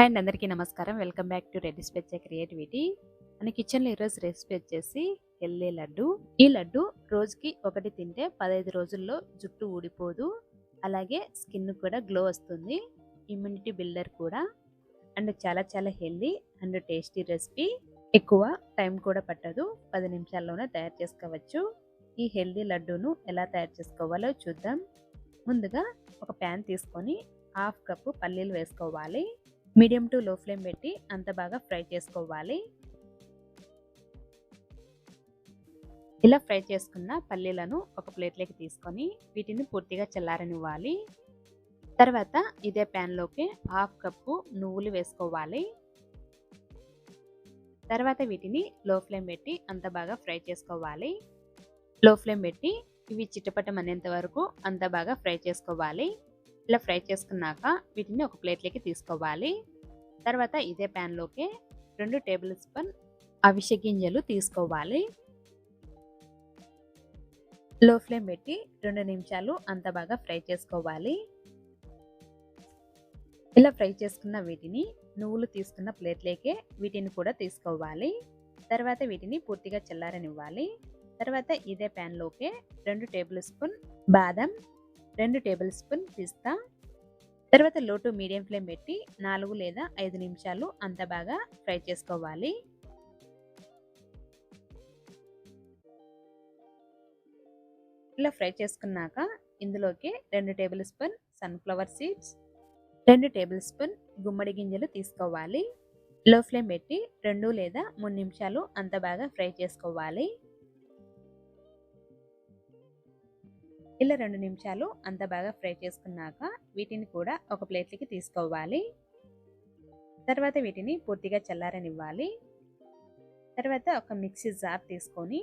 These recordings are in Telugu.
అండ్ అందరికీ నమస్కారం. వెల్కమ్ బ్యాక్ టు రెడ్ స్పెచ్చ క్రియేటివిటీ. మన కిచెన్లో ఈరోజు రెసిపీ వచ్చేసి హెల్దీ లడ్డు. ఈ లడ్డు రోజుకి ఒకటి తింటే పదహైదు రోజుల్లో జుట్టు ఊడిపోదు. అలాగే స్కిన్ కూడా గ్లో వస్తుంది. ఇమ్యూనిటీ బిల్డర్ కూడా. అండ్ చాలా చాలా హెల్దీ అండ్ టేస్టీ రెసిపీ. ఎక్కువ టైం కూడా పట్టదు. పది నిమిషాల్లోనే తయారు చేసుకోవచ్చు. ఈ హెల్దీ లడ్డూను ఎలా తయారు చేసుకోవాలో చూద్దాం. ముందుగా ఒక ప్యాన్ తీసుకొని హాఫ్ కప్పు పల్లీలు వేసుకోవాలి. మీడియం టు లో ఫ్లేమ్ పెట్టి అంత బాగా ఫ్రై చేసుకోవాలి. ఇలా ఫ్రై చేసుకున్న పల్లీలను ఒక ప్లేట్లోకి తీసుకొని వీటిని పూర్తిగా చల్లారనివ్వాలి. తర్వాత ఇదే ప్యాన్లోకి హాఫ్ కప్పు నువ్వులు వేసుకోవాలి. తర్వాత వీటిని లో ఫ్లేమ్ పెట్టి అంత బాగా ఫ్రై చేసుకోవాలి. లో ఫ్లేమ్ పెట్టి ఇవి చిట్టపట్టం అనేంత వరకు అంత బాగా ఫ్రై చేసుకోవాలి. ఇలా ఫ్రై చేసుకున్నాక వీటిని ఒక ప్లేట్లోకి తీసుకోవాలి. తర్వాత ఇదే ప్యాన్లోకి రెండు టేబుల్ స్పూన్ అవిసె గింజలు తీసుకోవాలి. లో ఫ్లేమ్ పెట్టి రెండు నిమిషాలు అంత బాగా ఫ్రై చేసుకోవాలి. ఇలా ఫ్రై చేసుకున్న వీటిని నువ్వులు తీసుకున్న ప్లేట్లోకే వీటిని కూడా తీసుకోవాలి. తర్వాత వీటిని పూర్తిగా చల్లారనివ్వాలి. తర్వాత ఇదే ప్యాన్లోకి రెండు టేబుల్ స్పూన్ బాదం రెండు టేబుల్ స్పూన్ పిస్తా. తర్వాత లో టు మీడియం ఫ్లేమ్ పెట్టి నాలుగు లేదా ఐదు నిమిషాలు అంత బాగా ఫ్రై చేసుకోవాలి. ఇలా ఫ్రై చేసుకున్నాక ఇందులోకి రెండు టేబుల్ స్పూన్ సన్ఫ్లవర్ సీడ్స్ రెండు టేబుల్ స్పూన్ గుమ్మడి గింజలు తీసుకోవాలి. లో ఫ్లేమ్ పెట్టి రెండు లేదా మూడు నిమిషాలు అంత బాగా ఫ్రై చేసుకోవాలి. ఇలా రెండు నిమిషాలు అంత బాగా ఫ్రై చేసుకున్నాక వీటిని కూడా ఒక ప్లేట్లోకి తీసుకోవాలి. తర్వాత వీటిని పూర్తిగా చల్లారనివ్వాలి. తర్వాత ఒక మిక్సీ జార్ తీసుకొని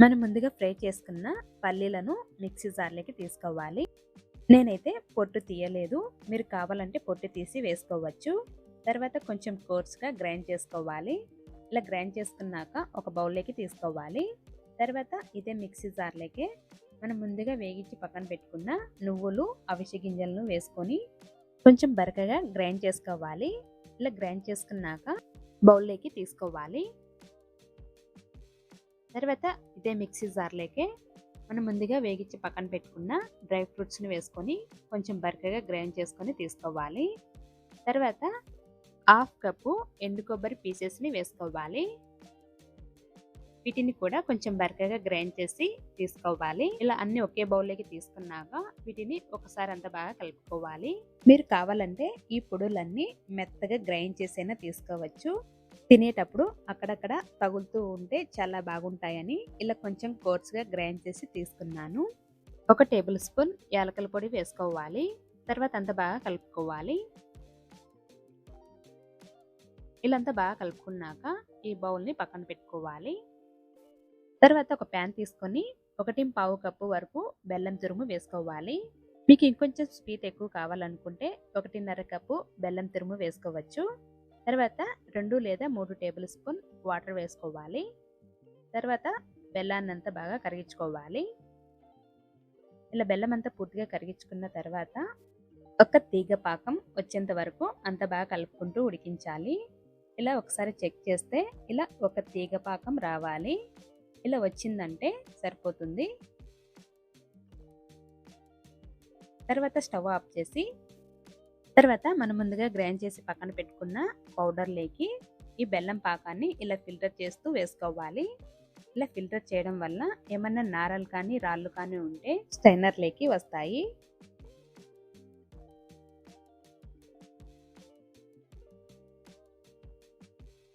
మనం ముందుగా ఫ్రై చేసుకున్న పల్లీలను మిక్సీ జార్లోకి తీసుకోవాలి. నేనైతే పొట్టు తీయలేదు. మీరు కావాలంటే పొట్టు తీసి వేసుకోవచ్చు. తర్వాత కొంచెం కోర్స్గా గ్రైండ్ చేసుకోవాలి. ఇలా గ్రైండ్ చేసుకున్నాక ఒక బౌల్లోకి తీసుకోవాలి. తర్వాత ఇదే మిక్సీ జార్లోకి మనం ముందుగా వేగించి పక్కన పెట్టుకున్న నువ్వులు అవిసె గింజలను వేసుకొని కొంచెం బరకగా గ్రైండ్ చేసుకోవాలి. ఇలా గ్రైండ్ చేసుకున్నాక బౌల్లోకి తీసుకోవాలి. తర్వాత ఇదే మిక్సీ జార్లోకి మనం ముందుగా వేగించి పక్కన పెట్టుకున్న డ్రై ఫ్రూట్స్ని వేసుకొని కొంచెం బరకగా గ్రైండ్ చేసుకొని తీసుకోవాలి. తర్వాత హాఫ్ కప్పు ఎండు కొబ్బరి పీసెస్ని వేసుకోవాలి. వీటిని కూడా కొంచెం బరకగా గ్రైండ్ చేసి తీసుకోవాలి. ఇలా అన్ని ఒకే బౌల్లోకి తీసుకున్నాక వీటిని ఒకసారి అంత బాగా కలుపుకోవాలి. మీరు కావాలంటే ఈ పొడులన్నీ మెత్తగా గ్రైండ్ చేసైనా తీసుకోవచ్చు. తినేటప్పుడు అక్కడక్కడ తగులుతూ ఉంటే చాలా బాగుంటాయని ఇలా కొంచెం కోర్స్గా గ్రైండ్ చేసి తీసుకున్నాను. ఒక టేబుల్ స్పూన్ యాలకల పొడి వేసుకోవాలి. తర్వాత అంత బాగా కలుపుకోవాలి. ఇలాంతా బాగా కలుపుకున్నాక ఈ బౌల్ని పక్కన పెట్టుకోవాలి. తర్వాత ఒక ప్యాన్ తీసుకొని ఒకటి పావు కప్పు వరకు బెల్లం తురుము వేసుకోవాలి. మీకు ఇంకొంచెం స్వీట్ ఎక్కువ కావాలనుకుంటే ఒకటిన్నర కప్పు బెల్లం తురుము వేసుకోవచ్చు. తర్వాత రెండు లేదా మూడు టేబుల్ స్పూన్ వాటర్ వేసుకోవాలి. తర్వాత బెల్లాన్ని అంతా బాగా కరిగించుకోవాలి. ఇలా బెల్లం అంతా పూర్తిగా కరిగించుకున్న తర్వాత ఒక తీగ పాకం వచ్చేంత వరకు అంత బాగా కలుపుకుంటూ ఉడికించాలి. ఇలా ఒకసారి చెక్ చేస్తే ఇలా ఒక తీగ పాకం రావాలి. ఇలా వచ్చిందంటే సరిపోతుంది. తర్వాత స్టవ్ ఆఫ్ చేసి తర్వాత మనం ముందుగా గ్రైండ్ చేసి పక్కన పెట్టుకున్న పౌడర్లోకి ఈ బెల్లం పాకాన్ని ఇలా ఫిల్టర్ చేస్తూ వేసుకోవాలి. ఇలా ఫిల్టర్ చేయడం వల్ల ఏమన్నా నారలు కానీ రాళ్ళు కానీ ఉంటే స్టైనర్లోకి వస్తాయి.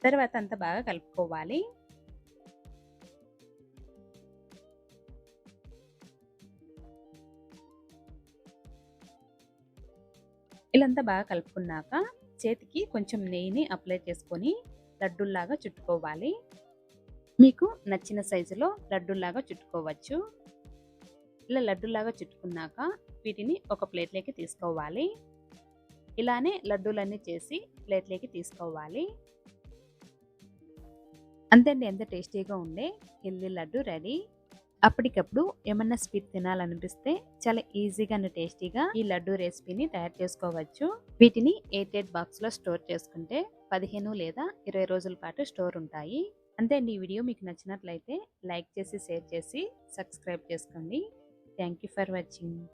తర్వాత అంత బాగా కలుపుకోవాలి. ఇలాంతా బాగా కలుపుకున్నాక చేతికి కొంచెం నెయ్యిని అప్లై చేసుకొని లడ్డూల్లాగా చుట్టుకోవాలి. మీకు నచ్చిన సైజులో లడ్డూల్లాగా చుట్టుకోవచ్చు. ఇలా లడ్డూలాగా చుట్టుకున్నాక వీటిని ఒక ప్లేట్లోకి తీసుకోవాలి. ఇలానే లడ్డూలన్నీ చేసి ప్లేట్లోకి తీసుకోవాలి. అంతే అండి ఎంత టేస్టీగా ఉండే ఇల్లి లడ్డు రెడీ. అప్పటికప్పుడు ఏమన్నా స్వీట్ తినాలనిపిస్తే చాలా ఈజీగా టేస్టీగా ఈ లడ్డు రెసిపీని తయారు చేసుకోవచ్చు. వీటిని ఎయిట్ ఎయిట్ బాక్స్లో స్టోర్ చేసుకుంటే పదిహేను లేదా ఇరవై రోజుల పాటు స్టోర్ ఉంటాయి. అంతే అండి ఈ వీడియో మీకు నచ్చినట్లయితే లైక్ చేసి షేర్ చేసి సబ్స్క్రైబ్ చేసుకోండి. Thank you for watching.